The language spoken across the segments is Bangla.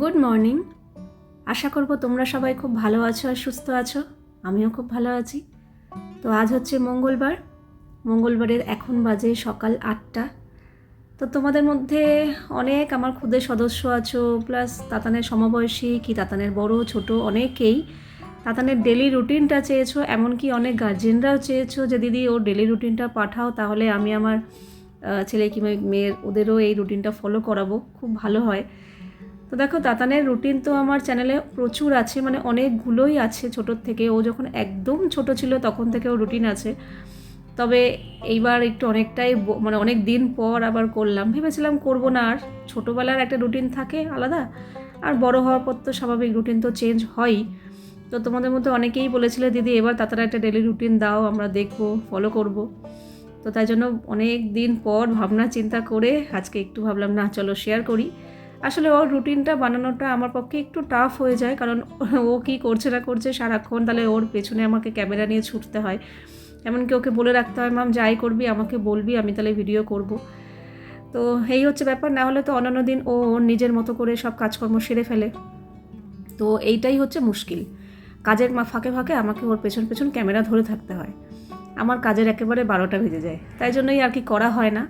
গুড মর্নিং আশা করব তোমরা সবাই খুব ভালো আছো আর সুস্থ আছো। আমিও খুব ভালো আছি। তো আজ হচ্ছে মঙ্গলবার। মঙ্গলবারের এখন বাজে সকাল আটটা। তো তোমাদের মধ্যে অনেক আমার খুদের সদস্য আছো প্লাস তাতানের সমবয়সী, কি তাতানের বড়, ছোট, অনেকেই তাতানের ডেলি রুটিনটা চেয়েছো, এমনকি অনেক গার্জেনরাও চেয়েছো যে, দিদি, ওর ডেলি রুটিনটা পাঠাও, তাহলে আমি আমার ছেলে কি মেয়ের, ওদেরও এই রুটিনটা ফলো করাবো। খুব ভালো হয়। তো দেখো তাতানের রুটিন তো আমার চ্যানেলে প্রচুর আছে মানে অনেকগুলোই আছে ছোটোর থেকে। ও যখন একদম ছোট ছিল তখন থেকে ও রুটিন আছে। তবে এইবার একটু অনেকটাই মানে অনেক দিন পর আবার করলাম। ভেবেছিলাম করব না আর। ছোটোবেলার একটা রুটিন থাকে আলাদা। আর বড় হওয়ার পর তো স্বাভাবিক রুটিন তো চেঞ্জ হয়ই। তো তোমাদের মধ্যে অনেকেই বলেছিলে, দিদি, এবার তাতারা একটা ডেলি রুটিন দাও, আমরা দেখব ফলো করব। তো তাই জন্য অনেক দিন পর ভাবনা চিন্তা করে আজকে একটু ভাবলাম, না, চলো শেয়ার করি। আসলে ওর রুটিনটা বানানোটা আমার পক্ষে একটু টাফ হয়ে যায়। কারণ ও কি করছে না করছে সারাক্ষণ তাহলে ওর পেছনে আমাকে ক্যামেরা নিয়ে ছুটতে হয়। এমনকি ওকে বলে রাখতে হয় ম্যাম যাই করবি, আমাকে বলবি, আমি তাহলে ভিডিও করব। তো এই হচ্ছে ব্যাপার, না হলে তো অন্যান্য দিন ও ওর নিজের মতো করে সব কাজকর্ম সেরে ফেলে। তো এইটাই হচ্ছে মুশকিল। কাজের মা ফাঁকে ফাঁকে আমাকে ওর পেছন পেছন ক্যামেরা ধরে থাকতে হয়। আমার কাজের একেবারে বারোটা বেজে যায়। তাই জন্যই আর কি করা হয় না।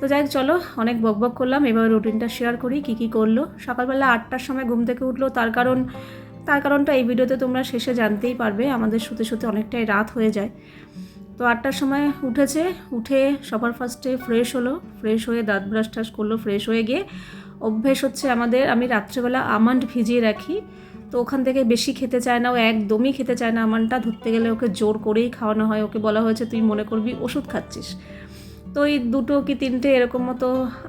তো যাই চলো, অনেক বকবক করলাম, এবার রুটিনটা শেয়ার করি, কি কি করল। সকালবেলা আটটার সময় ঘুম থেকে উঠল, তার কারণ, তার কারণটা এই ভিডিওতে তোমরা শেষে জানতেই পারবে, আমাদের শুতে শুতে অনেকটাই রাত হয়ে যায়। তো আটটার সময় উঠেছে, উঠে সবার ফার্স্টে ফ্রেশ হলো ফ্রেশ হয়ে দাঁত ব্রাশ টাশ করল ফ্রেশ হয়ে গিয়ে অভ্যেস হচ্ছে আমাদের, আমি রাত্রেবেলা আমন্ড ভিজিয়ে রাখি। তো ওখান থেকে বেশি খেতে চায় না, ও একদমই খেতে চায় না, আমন্ডটা ধরতে গেলে ওকে জোর করেই খাওয়ানো হয়, ওকে বলা হয়েছে, তুই মনে করবি ওষুধ খাচ্ছিস। তো এই দুটো কি তিনটে এরকম মতো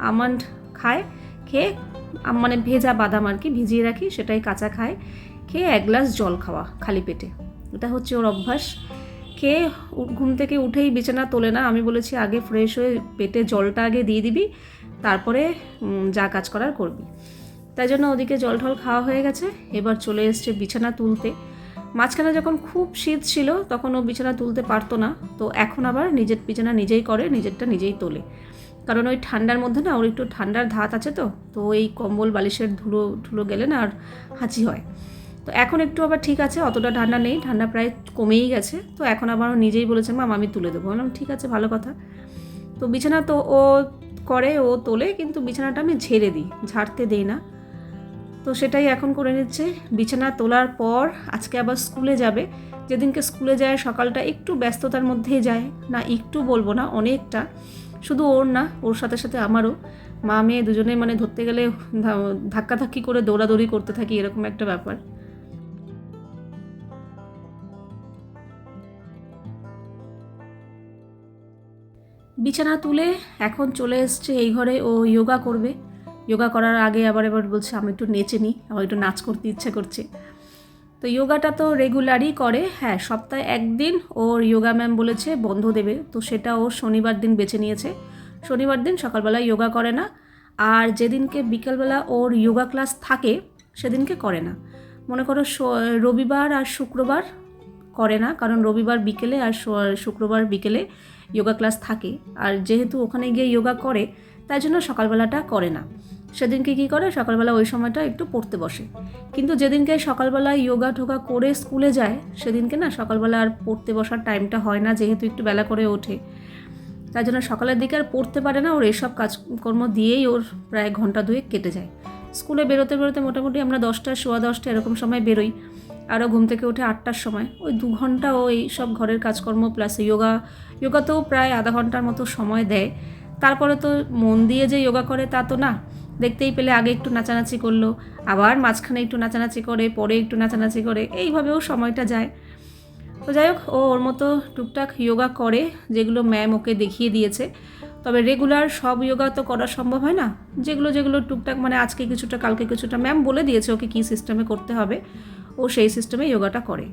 আমন্ড খায়, খেয়ে মানে ভেজা বাদাম আর কি ভিজিয়ে রাখি, সেটাই কাঁচা খায়, খেয়ে এক গ্লাস জল খাওয়া খালি পেটে। এটা হচ্ছে ওর অভ্যাস। খেয়ে ঘুম থেকে উঠেই বিছানা তোলে না, আমি বলেছি আগে ফ্রেশ হয়ে পেটে জলটা আগে দিয়ে দিবি, তারপরে যা কাজ করার করবি। তাই জন্য ওদিকে জল ঠল খাওয়া হয়ে গেছে, এবার চলে এসছে বিছানা তুলতে। মাঝখানে যখন খুব শীত ছিল, তখন ও বিছানা তুলতে পারতো না। তো এখন আবার নিজের বিছানা নিজেই করে, নিজেরটা নিজেই তোলে। কারণ ওই ঠান্ডার মধ্যে না, ওর একটু ঠান্ডার ধাত আছে তো তো এই কম্বল, বালিশের ধুলো ধুলো গেলে না আর হাঁচি হয়। তো এখন একটু আবার ঠিক আছে, অতটা ঠান্ডা নেই, ঠান্ডা প্রায় কমেই গেছে। তো এখন আবার ও নিজেই বলেছে মাম আমি তুলে দেবো। বললাম, ঠিক আছে, ভালো কথা। তো বিছানা তো ও করে, ও তোলে, কিন্তু বিছানাটা আমি ঝেড়ে দিই, ঝাড়তে দিই না। তো সেটাই এখন করে নিচ্ছে। বিছানা তোলার পর আজকে আবার স্কুলে যাবে। যেদিনকে স্কুলে যায় সকালটা একটু ব্যস্ততার মধ্যেই যায়। না, একটু বলব না, অনেকটা। শুধু ওর না, ওর সাথে সাথে আমারও। মা, মেয়ে দুজনে মানে ধরতে গেলে ধাক্কাধাক্কি করে দৌড়াদৌড়ি করতে থাকি এরকম একটা ব্যাপার। বিছানা তুলে এখন চলে এসছে এই ঘরে ও যোগা করবে। যোগা করার আগে আবার এবার বলছে, আমি একটু নেচে নিই আমার একটু নাচ করতে ইচ্ছে করছে। তো যোগাটা তো রেগুলারই করে হ্যাঁ সপ্তাহে একদিন ওর যোগা ম্যাম বলেছে বন্ধ দেবে, তো সেটা ও শনিবার দিন বেছে নিয়েছে। শনিবার দিন সকালবেলা যোগা করে না, আর যেদিনকে বিকেলবেলা ওর যোগা ক্লাস থাকে, সেদিনকে করে না। মনে করো রবিবার আর শুক্রবার করে না, কারণ রবিবার বিকেলে আর শুক্রবার বিকেলে যোগা ক্লাস থাকে। আর যেহেতু ওখানে গিয়ে যোগা করে, তাই জন্য সকালবেলাটা করে না। সেদিনকে কী করে? সকালবেলা ওই সময়টা একটু পড়তে বসে। কিন্তু যেদিনকে সকালবেলা যোগা টোগা করে স্কুলে যায়, সেদিনকে না সকালবেলা আর পড়তে বসার টাইমটা হয় না, যেহেতু একটু বেলা করে ওঠে। তাই জন্য সকালের দিকে আর পড়তে পারে না, ওর এসব কাজকর্ম দিয়েই ওর প্রায় ঘণ্টা দুয়েক কেটে যায়। স্কুলে বেরোতে বেরোতে মোটামুটি আমরা দশটা সোয়া দশটা এরকম সময় বেরোই। আরও ঘুম থেকে ওঠে আটটার সময়। ওই দু ঘণ্টা ও এই সব ঘরের কাজকর্ম প্লাস যোগা যোগাতেও প্রায় আধা ঘণ্টার মতো সময় দেয়। তারপরে তো মন দিয়ে যে যোগা করে তা তো না। দেখতেই পেলে আগে একটু নাচানাচি করল, আবার মাঝখানে একটু নাচানাচি করে, পরে একটু নাচানাচি করে, এইভাবেও সময়টা যায়। তো যাই হোক, ও ওর মতো টুকটাক যোগা করে, যেগুলো ম্যাম ওকে দেখিয়ে দিয়েছে। তবে রেগুলার সব যোগা তো করা সম্ভব হয় না। যেগুলো যেগুলো টুকটাক মানে আজকে কিছুটা, কালকে কিছুটা ম্যাম বলে দিয়েছে ওকে কী সিস্টেমে করতে হবে। ও সেই সিস্টেমে যোগাটা করে।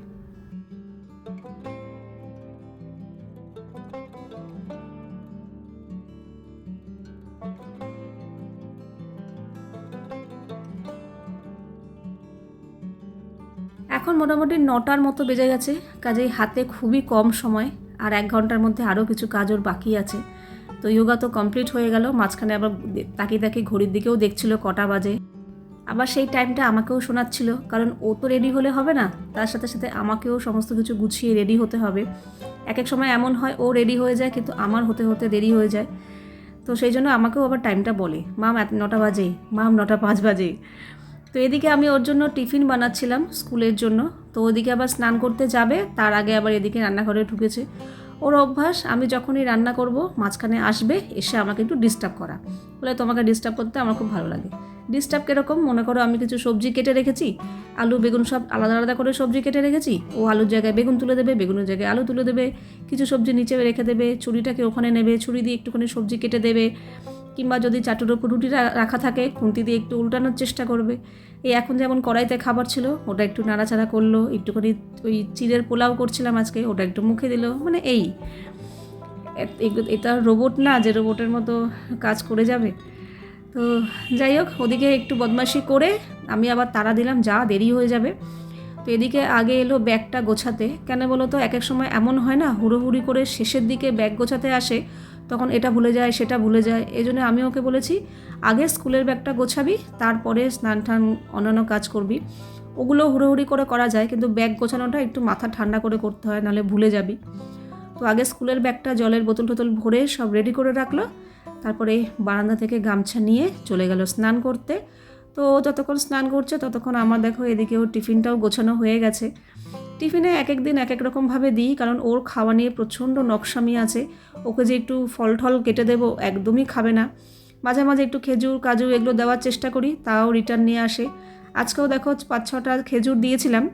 এখন মোটামুটি নটার মতো বেজে গেছে, কাজেই হাতে খুবই কম সময় আর এক ঘণ্টার মধ্যে আরও কিছু কাজ ওর বাকি আছে। তো যোগা তো কমপ্লিট হয়ে গেল, মাঝখানে আবার তাকিয়ে তাকিয়ে ঘড়ির দিকেও দেখছিল কটা বাজে। আবার সেই টাইমটা আমাকেও শোনাচ্ছিল, কারণ ও তো রেডি হলে হবে না, তার সাথে সাথে আমাকেও সমস্ত কিছু গুছিয়ে রেডি হতে হবে। এক এক সময় এমন হয় ও রেডি হয়ে যায়, কিন্তু আমার হতে হতে দেরি হয়ে যায়। তো সেই জন্য আমাকেও আবার টাইমটা বলে, মাম নটা বাজে, মাম, নটা পাঁচ বাজে। তো এদিকে আমি ওর জন্য টিফিন বানাচ্ছিলাম স্কুলের জন্য। তো ওদিকে আবার স্নান করতে যাবে, তার আগে আবার এদিকে রান্নাঘরে ঢুকেছে। ওর অভ্যাস, আমি যখনই রান্না করব, মাঝখানে আসবে, এসে আমাকে একটু ডিস্টার্ব করা। বলে তোমাকে ডিস্টার্ব করতে আমার খুব ভালো লাগে। ডিস্টার্ব কীরকম? মনে করো আমি কিছু সবজি কেটে রেখেছি, আলু, বেগুন সব আলাদা আলাদা করে সবজি কেটে রেখেছি, ও আলুর জায়গায় বেগুন তুলে দেবে, বেগুনের জায়গায় আলু তুলে দেবে, কিছু সবজি নিচে রেখে দেবে, ছুরিটাকে ওখানে নেবে, ছুরি দিয়ে একটুখানি সবজি কেটে দেবে। কিংবা যদি চাটুর ওপর রুটি রাখা থাকে, খুন্তি দিয়ে একটু উল্টানোর চেষ্টা করবে। এই এখন যেমন কড়াইতে খাবার ছিল, ওটা একটু নাড়াচাড়া করল, একটুখানি ওই চিড়ের পোলাও করছিলাম আজকে, ওটা একটু মুখে দিল মানে এই। এটা রোবট না যে রোবটের মতো কাজ করে যাবে। তো যাই হোক, ওদিকে একটু বদমাশি করে আমি আবার তাড়া দিলাম, যা দেরি হয়ে যাবে। তো এদিকে আগে এলো ব্যাগটা গোছাতে। কেন বলো তো, এক এক সময় এমন হয় না, হুড়োহুড়ি করে শেষের দিকে ব্যাগ গোছাতে আসে তখন এটা ভুলে যায়, সেটা ভুলে যায়। এই জন্য আমি ওকে বলেছি, আগে স্কুলের ব্যাগটা গোছাবি, তারপরে স্নান টান অন্যান্য কাজ করবি। ওগুলো হুড়োহুড়ি করে করা যায়, কিন্তু ব্যাগ গোছানোটা একটু মাথা ঠান্ডা করে করতে হয়, নাহলে ভুলে যাবি। তো আগে স্কুলের ব্যাগটা জলের বোতল টোতল ভরে সব রেডি করে রাখল, তারপরে বারান্দা থেকে গামছা নিয়ে চলে গেল স্নান করতে। তো যতক্ষণ স্নান করছে, ততক্ষণ আমার দেখো এদিকে ওর টিফিনটাও গোছানো হয়ে গেছে। টিফিনে এক এক দিন এক এক রকমভাবে দিই, কারণ ওর খাওয়া নিয়ে প্রচণ্ড নকশামি আছে। ওকে যে একটু ফল টল কেটে দেবো একদমই খাবে না। মাঝে মাঝে একটু খেজুর, কাজু এগুলো দেওয়ার চেষ্টা করি, তাও রিটার্ন নিয়ে আসে। আজকেও দেখো পাঁচ ছটা খেজুর দিয়েছিলাম।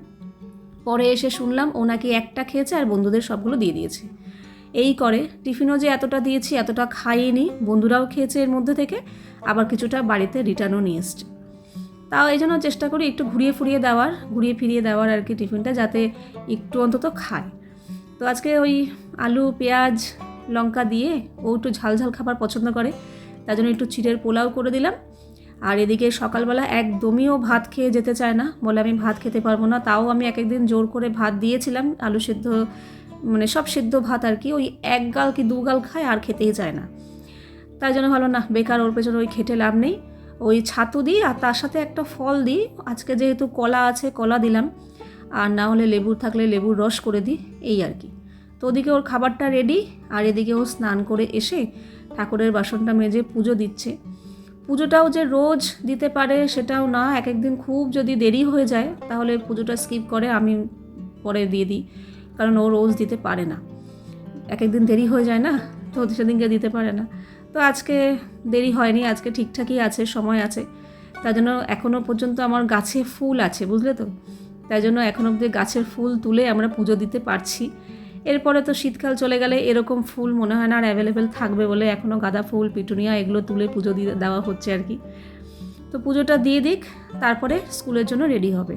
পরে এসে শুনলাম ও নাকি একটা খেয়েছে আর বন্ধুদের সবগুলো দিয়ে দিয়েছে। এই করে টিফিনও যে এতটা দিয়েছি, এতটা খাইনি, বন্ধুরাও খেয়েছে এর মধ্যে থেকে, আবার কিছুটা বাড়িতে রিটার্নও নিয়ে এসছে। তাও এই জন্য চেষ্টা করি একটু ঘুরিয়ে ফুরিয়ে দেওয়ার, ঘুরিয়ে ফিরিয়ে দেওয়ার আর কি টিফিনটা যাতে একটু অন্তত খায়। তো আজকে ওই আলু, পেঁয়াজ, লঙ্কা দিয়ে ও একটু ঝাল ঝাল খাবার পছন্দ করে, তার জন্য একটু চিড়ের পোলাও করে দিলাম। আর এদিকে সকালবেলা একদমই ও ভাত খেয়ে যেতে চায় না, বলে আমি ভাত খেতে পারব না, তাও আমি এক একদিন জোর করে ভাত দিয়েছিলাম, আলু সিদ্ধ মানে সব সিদ্ধ ভাত আর কি, ওই এক গাল কি দু গাল খায় আর খেতেই চায় না। তাই জন্য ভালো না, বেকার ওর পেছনে ওই খেটে লাভ নেই। ওই ছাতু দিই আর তার সাথে একটা ফল দিই। আজকে যেহেতু কলা আছে, কলা দিলাম। আর না হলে লেবু থাকলে লেবুর রস করে দিই, এই আর কি। তো ওদিকে ওর খাবারটা রেডি আর এদিকে ও স্নান করে এসে ঠাকুরের বাসনটা মেজে পুজো দিচ্ছে। পুজোটাও যে রোজ দিতে পারে সেটাও না এক একদিন খুব যদি দেরি হয়ে যায় তাহলে পুজোটা স্কিপ করে আমি পরে দিয়ে দিই, কারণ ও রোজ দিতে পারে না। এক একদিন দেরি হয়ে যায় না, তো সেদিনকে দিতে পারে না। তো আজকে দেরি হয়নি, আজকে ঠিকঠাকই আছে, সময় আছে। তার জন্য এখনও পর্যন্ত আমার গাছে ফুল আছে, বুঝলে তো? তাই জন্য এখন অবধি গাছের ফুল তুলে আমরা পুজো দিতে পারছি। এরপরে তো শীতকাল চলে গেলে এরকম ফুল মনে হয় না আর অ্যাভেলেবেল থাকবে বলে এখনও গাঁদা ফুল, পিটুনিয়া এগুলো তুলে পুজো দিয়ে দেওয়া হচ্ছে আর কি। তো পুজোটা দিয়ে দিক, তারপরে স্কুলের জন্য রেডি হবে।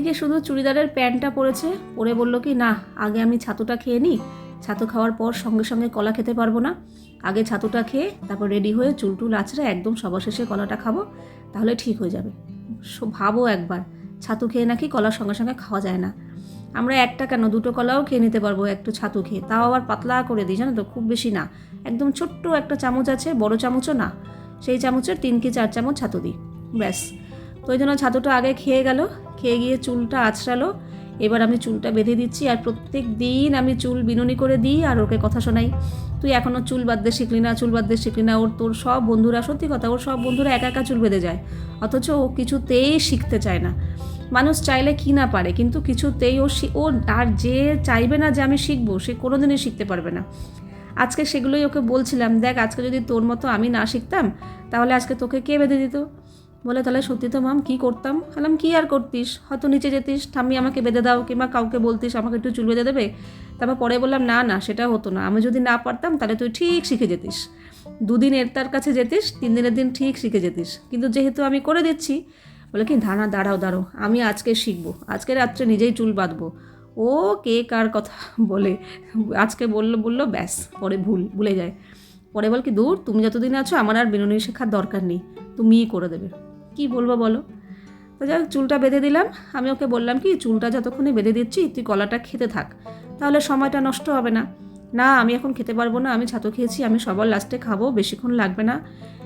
ওদিকে শুধু চুড়িদারের প্যান্টটা পরেছে পরে বলল কি, না, আগে আমি ছাতুটা খেয়ে নিই। ছাতু খাওয়ার পর সঙ্গে সঙ্গে কলা খেতে পারব না। আগে ছাতুটা খেয়ে তারপর রেডি হয়ে চুল টুল আছড়ে একদম সবার শেষে কলাটা খাব, তাহলে ঠিক হয়ে যাবে। ভাবো একবার, ছাতু খেয়ে নাকি কলার সঙ্গে সঙ্গে খাওয়া যায় না। আমরা একটা কেন, দুটো কলাও খেয়ে নিতে পারব একটু ছাতু খেয়ে। তাও আবার পাতলা করে দিই, জানো তো, খুব বেশি না। একদম ছোট্ট একটা চামচ আছে, বড় চামচও না। সেই চামচের তিন কি চার চামচ ছাতু দিই, ব্যাস। তো ওই জন্য ছাতুটা আগে খেয়ে গেল খেয়ে গিয়ে চুলটা আছড়ালো। এবার আমি চুলটা বেঁধে দিচ্ছি আর প্রত্যেক দিন আমি চুল বিনুনি করে দিই আর ওকে কথা শোনাই। তুই এখনও চুল বাঁধতে শিখলি না, চুল বাঁধতে শিখলি না। ওর, তোর সব বন্ধুরা, সত্যি কথা, ওর সব বন্ধুরা একা একা চুল বেঁধে যায়। অথচ ও কিছুতেই শিখতে চায় না। মানুষ চাইলে কি না পারে, কিন্তু কিছুতেই ও ও আর যে চাইবে না যে আমি শিখব, সে কোনোদিনই শিখতে পারবে না। আজকে সেগুলোই ওকে বলছিলাম, দেখ, আজকে যদি তোর মতো আমি না শিখতাম, তাহলে আজকে তোকে কে বেঁধে দিত? বলে, তাহলে সত্যি তো মাম কী করতাম? বললাম, কী আর করতিস? হয়তো নিচে যেতিস। ঠাম্মি আমাকে বেঁধে দাও কিংবা কাউকে বলতিস, আমাকে একটু চুল বেঁধে দেবে। তারপর পরে বললাম, না না, সেটা হতো না। আমি যদি না পারতাম, তাহলে তুই ঠিক শিখে যেতিস। দুদিন এর তার কাছে যেতিস, তিন দিনের দিন ঠিক শিখে যেতিস। কিন্তু যেহেতু আমি করে দিচ্ছি, বলে কি ধানা দাঁড়াও দাঁড়াও, আমি আজকে শিখব। আজকে রাত্রে নিজেই চুল বাঁধবো। ও কে কার কথা? বলে, আজকে বলল বলল, ব্যাস, পরে ভুল, ভুলে যায়। পরে বল কি, দূর, তুমি যতদিন আছো, আমার আর বিনুনি শেখার দরকার নেই। তুমিই করে দেবে। কি বলব বলো? তো যাই চুলটা বেঁধে দিলাম। আমি ওকে বললাম কি, চুলটা যতক্ষণে বেঁধে দিচ্ছি, তুই কলাটা খেতে থাক। তাহলে সময়টা নষ্ট হবে না। না, আমি এখন খেতে পারব না, আমি ছাতু খেয়েছি, আমি সবার লাস্টে খাব, বেশিক্ষণ লাগবে না।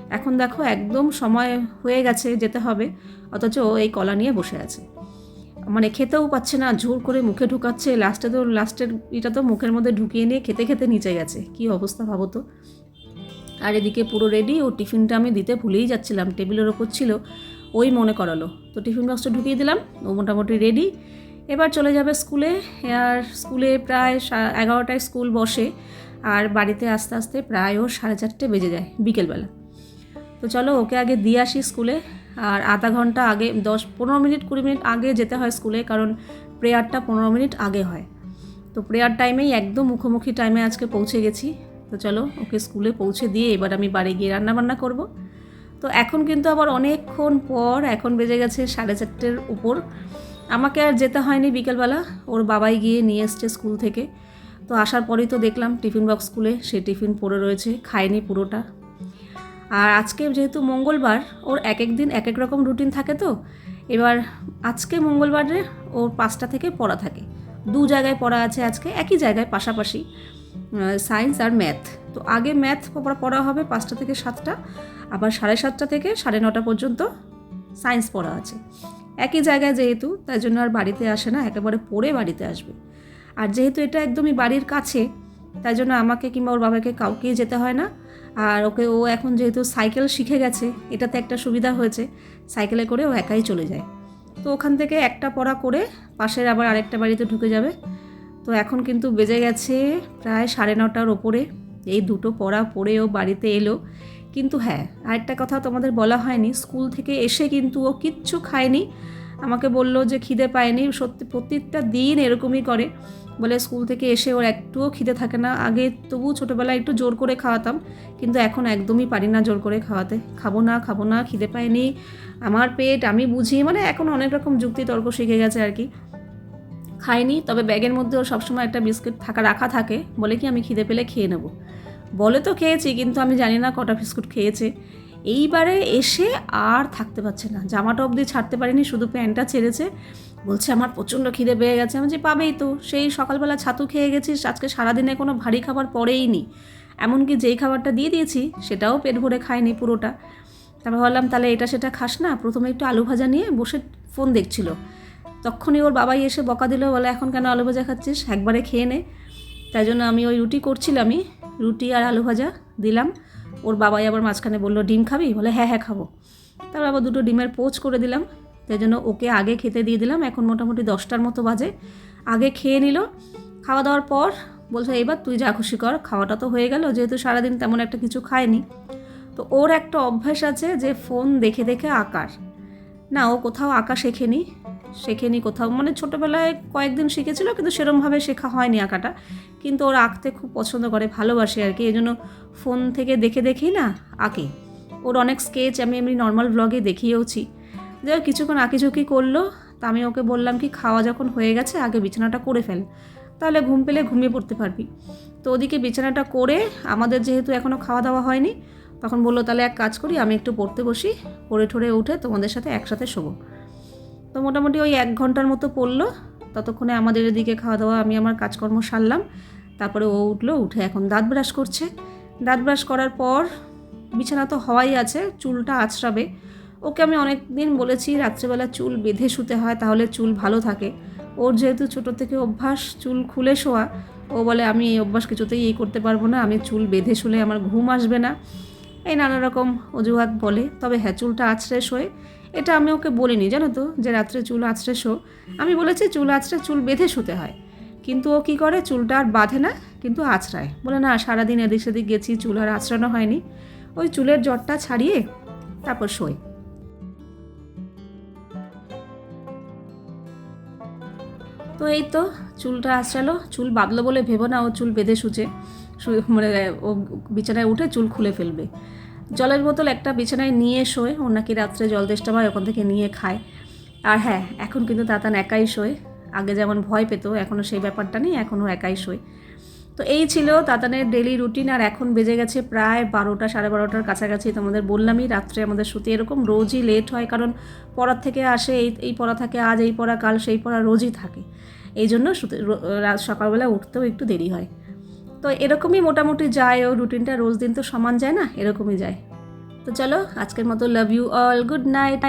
এখন দেখো, একদম সময় হয়ে গেছে যেতে হবে, অথচ ও এই কলা নিয়ে বসে আছে। মানে খেতেও পাচ্ছে না, জোর করে মুখে ঢুকাচ্ছে, লাস্টে তো, লাস্টের এটা তো মুখের মধ্যে ঢুকিয়ে নিয়ে খেতে খেতে নিচে গেছে। কি অবস্থা ভাবো তো? আর এদিকে পুরো রেডি ও টিফিনটা আমি দিতে ভুলেই যাচ্ছিলাম। টেবিলের ওপর ছিল, ওই মনে করালো। তো টিফিন বক্সটা ঢুকিয়ে দিলাম, ও মোটামুটি রেডি এবার চলে যাবে স্কুলে, আর স্কুলে প্রায় এগারোটায় স্কুল বসে, আর বাড়িতে আস্তে আস্তে প্রায় ও সাড়ে চারটে বেজে যায়, বিকেলবেলা। তো চলো, ওকে আগে দিয়ে আসি স্কুলে, আর আধা ঘণ্টা আগে, দশ, পনেরো মিনিট, কুড়ি মিনিট আগে যেতে হয় স্কুলে, কারণ প্রেয়ারটা পনেরো মিনিট আগে হয়। তো প্রেয়ার টাইমেই একদম মুখোমুখি টাইমে আজকে পৌঁছে গেছি। তো চলো ওকে স্কুলে পৌঁছে দিয়ে এবার আমি বাড়ি গিয়ে রান্নাবান্না করব। তো এখন কিন্তু আবার অনেকক্ষণ পর, এখন বেজে গেছে সাড়ে চারটের উপর। আমাকে আর যেতে হয়নি বিকেলবেলা, ওর বাবাই গিয়ে নিয়ে এসছে স্কুল থেকে। তো আসার পরেই তো দেখলাম টিফিন বক্স স্কুলে, সে টিফিন পড়ে রয়েছে, খায়নি পুরোটা। আর আজকে যেহেতু মঙ্গলবার, ওর এক এক দিন এক এক রকম রুটিন থাকে তো, এবার আজকে মঙ্গলবারে ওর পাঁচটা থেকে পড়া থাকে। দু জায়গায় পড়া আছে আজকে, একই জায়গায় পাশাপাশি। সায়েন্স আর ম্যাথ। তো আগে ম্যাথ পড়া হবে পাঁচটা থেকে সাতটা, আবার সাড়ে সাতটা থেকে সাড়ে নটা পর্যন্ত সায়েন্স পড়া আছে। একই জায়গায় যেহেতু, তাই জন্য আর বাড়িতে আসে না, একেবারে পড়ে বাড়িতে আসবে। আর যেহেতু এটা একদমই বাড়ির কাছে, তাই জন্য আমাকে কিংবা ওর বাবাকে কাউকেই যেতে হয় না। আর ওকে, ও এখন যেহেতু সাইকেল শিখে গেছে, এটাতে একটা সুবিধা হয়েছে, সাইকেলে করে ও একাই চলে যায়। তো ওখান থেকে একটা পড়া করে পাশের আবার আরেকটা বাড়িতে ঢুকে যাবে। তো এখন কিন্তু বেজে গেছে প্রায় সাড়ে নটার ওপরে। এই দুটো পড়া পড়েও বাড়িতে এলো। কিন্তু হ্যাঁ আরেকটা কথা তোমাদের বলা হয়নি। স্কুল থেকে এসে কিন্তু ও কিচ্ছু খায়নি। আমাকে বলল যে খিদে পায়নি। সত্যি প্রত্যেকটা দিন এরকমই করে। বলে স্কুল থেকে এসে ওর একটুও খিদে থাকে না। আগে তবু ছোটোবেলায় একটু জোর করে খাওয়াতাম। কিন্তু এখন একদমই পারি না জোর করে খাওয়াতে। খাব না খাব না, খিদে পায়নি। আমার পেট আমি বুঝি মানে এখন অনেক রকম যুক্তি তর্ক শিখে গেছে আর কি। খাইনি, তবে ব্যাগের মধ্যে ওর সবসময় একটা বিস্কুট থাকা, রাখা থাকে বলে কি আমি খিদে পেলে খেয়ে নেব। বলে তো খেয়েছি, কিন্তু আমি জানি না কটা বিস্কুট খেয়েছে। এইবারে এসে আর থাকতে পারছে না। জামাটা অবধি ছাড়তে পারিনি, শুধু প্যান্টটা ছেড়েছে। বলছে, আমার প্রচণ্ড খিদে পেয়ে গেছে। আমি যে পাবেই তো। সেই সকালবেলা ছাতু খেয়ে গেছিস, আজকে সারাদিনে কোনো ভারী খাবার পড়েই নি এমনকি যেই খাবারটা দিয়ে দিয়েছি, সেটাও পেট ভরে খায়নি পুরোটা। তারপর ভাবলাম, তাহলে এটা সেটা খাস না। প্রথমে একটু আলু ভাজা নিয়ে বসে ফোন দেখছিল। তখনই ওর বাবাই এসে বকা দিল, বলে, এখন কেন আলু ভাজা খাচ্ছিস? একবারে খেয়ে নে। তাই জন্য আমি ওই রুটি করছিলামই রুটি আর আলু ভাজা দিলাম। ওর বাবাই আবার মাঝখানে বলল, ডিম খাবি? বলে হ্যাঁ হ্যাঁ খাব। তারপর আবার দুটো ডিমের পোচ করে দিলাম। তাই জন্য ওকে আগে খেতে দিয়ে দিলাম, এখন মোটামুটি দশটার মতো বাজে। আগে খেয়ে নিল। খাওয়া দাওয়ার পর বলছে এবার তুই যা খুশি কর, খাওয়াটা তো হয়ে গেল, যেহেতু সারাদিন তেমন একটা কিছু খায়নি। তো ওর একটা অভ্যাস আছে যে, ফোন দেখে দেখে আঁকার। না, ও কোথাও আঁকা শেখেনি। শেখেনি কোথাও। মানে ছোটোবেলায় কয়েকদিন শিখেছিল, কিন্তু সেরমভাবে শেখা হয়নি আঁকাটা। কিন্তু ওরা আঁকতে খুব পছন্দ করে, ভালোবাসে আর কি। এই জন্য ফোন থেকে দেখে দেখেই না আঁকে। ওর অনেক স্কেচ আমি এমনি নর্মাল ব্লগে দেখিয়েওছি। যাই কিছুক্ষণ আঁকিঝুঁকি করল, তা আমি ওকে বললাম কি, খাওয়া যখন হয়ে গেছে, আগে বিছানাটা করে ফেল। তাহলে ঘুম পেলে ঘুমিয়ে পড়তে পারবি। তো ওদিকে বিছানাটা করে আমাদের যেহেতু এখনও খাওয়া দাওয়া হয়নি, তখন বলল, তাহলে এক কাজ করি, আমি একটু পড়তে বসি, পড়ে ঠরে উঠে তোমাদের সাথে একসাথে শোবো। তো মোটামুটি ওই এক ঘণ্টার মতো পড়ল। ততক্ষণে আমাদের এদিকে খাওয়া দাওয়া, আমি আমার কাজকর্ম সারলাম। তারপরে ও উঠল, উঠে এখন দাঁত ব্রাশ করছে। দাঁত ব্রাশ করার পর বিছানা তো হওয়াই আছে, চুলটা আছড়াবে। ওকে আমি অনেক দিন বলেছি, রাত্রেবেলা চুল বেঁধে শুতে হয়, তাহলে চুল ভালো থাকে। ওর যেহেতু ছোটো থেকে অভ্যাস, চুল খুলে শোয়া, ও বলে, আমি এই অভ্যাস কিছুতেই এই করতে পারব না, আমি চুল বেঁধে শুলে আমার ঘুম আসবে না। এই নানা রকম অজুহাত বলে। তবে হ্যাঁ চুলটা আছড়ে শোয়। এটা আমি ওকে বলিনি, জানো তো, যে রাত্রে চুল আছড়ে শো। আমি বলেছি, চুল আছড়ে চুল বেঁধে শুতে হয়। কিন্তু ও কী করে, চুলটা আর বাঁধে না, কিন্তু আছড়ায় বলে, না, সারাদিন এদিক সেদিক গেছি, চুল আর আছড়ানো হয়নি। ওই চুলের জটটা ছাড়িয়ে তারপর শোয়। তো এই তো চুলটা আঁচড়ালো, চুল বাঁধলো বলে ভেবো না, ও চুল বেঁধে শুচে মানে ও বিছানায় উঠে চুল খুলে ফেলবে। জলের বোতল একটা বিছানায় নিয়ে শোয়। ওর নাকি রাত্রে জল তেষ্টা পায় ওখান থেকে নিয়ে খায়। আর হ্যাঁ এখন কিন্তু তাতান একাই শোয়। আগে যেমন ভয় পেত এখনও সেই ব্যাপারটা নেই এখনও একাই শোয়। তো এই ছিল তাতানের ডেলি রুটিন আর এখন বেজে গেছে প্রায় বারোটা, সাড়ে বারোটার কাছাকাছি। তোমাদের বললামই, রাত্রে আমাদের শুতে এরকম রোজই লেট হয়, কারণ পড়ার থেকে আসে, এই এই পড়া থাকে আজ, এই পড়া কাল, সেই পড়া রোজই থাকে। এই জন্য শুতে সকালবেলা উঠতেও একটু দেরি হয়। তো এরকমই মোটামুটি যায় ও রুটিনটা রোজ দিন তো সমান যায় না, এরকমই যায়। তো চলো, আজকের মতো love you all good night